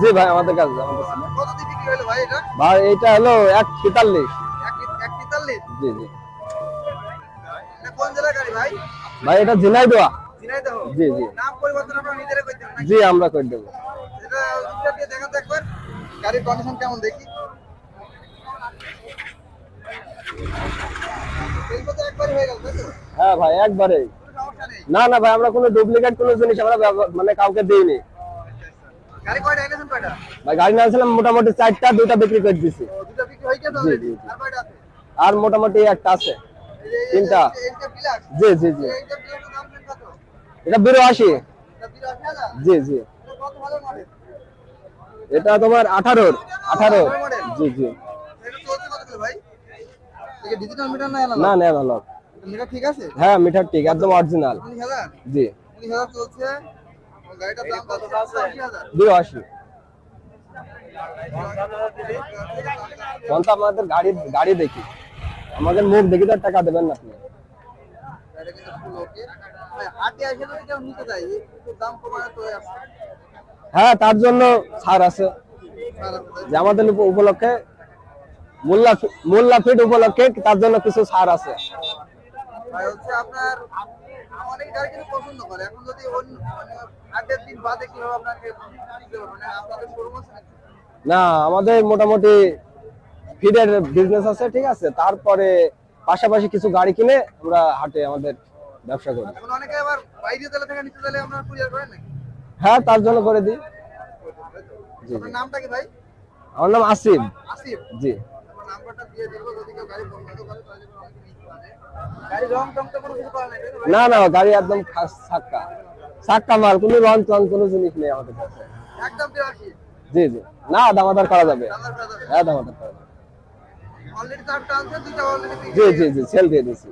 জি ভাই আমাদের কাছে ভাই এটা? হলো এক তেতাল্লিশ। জি জি। ভাই? এটা ঝিনাইদোয়া। জি জি। জি আমরা করে দেবো। গাড়ির কন্ডিশন কেমন দেখি? হয়ে ভাই একবারে না না ভাই আমরা কোনো ডুপ্লিকেট কোনো জিনিস আমরা মানে কাউকে দিইনি। ভাই গাড়ি নিয়েছিলাম মোটামুটি চারটা দুইটা বিক্রি করে দিছি। হয়ে। আর কয়টা আছে? আর মোটামুটি একটা আছে। তিনটা। জি জি জি। এটা বিরাশি। জি জি। এটা তোমার আঠারোর। আঠারো। জি জি। না ভালো ঠিক আছে? হ্যাঁ মিটার ঠিক একদম অরিজিনাল জি। কত আশি। কোনটা আমাদের গাড়ি গাড়ি দেখি। আমাদের মুখ দেখি তো টাকা দেবেন না আপনি। হ্যাঁ তার জন্য ছাড় আছে। যে আমাদের উপলক্ষে, মোল্লা মোল্লা ফিট উপলক্ষে তার জন্য কিছু ছাড় আছে। আপনার অনেক গাড়ি কিন্তু পছন্দ করে। এখন যদি মানে আগের দিন বাদে কীভাবে আপনাকে মানে আপনাদের নাকি? না আমাদের মোটামুটি ফিডের বিজনেস আছে ঠিক আছে। তারপরে পাশাপাশি কিছু গাড়ি কিনে আমরা হাটে আমাদের ব্যবসা করি। অনেকে আবার বাইরে জেলা থেকে নিতে চাইলে আপনার কুরিয়ার করেন নাকি? হ্যাঁ তার জন্য করে দিই। জি নামটা কি ভাই? আমার নাম আসিফ আসিফ জি। না না গাড়ি একদম খাস সাক্কা। সাক্কা মাল কোনো রং টং কোনো জিনিস নেই আমাদের কাছে। একদম জি জি। না দামাদার করা যাবে। হ্যাঁ দামাদার করা যাবে। জি জি জি সেল দিয়ে দিছি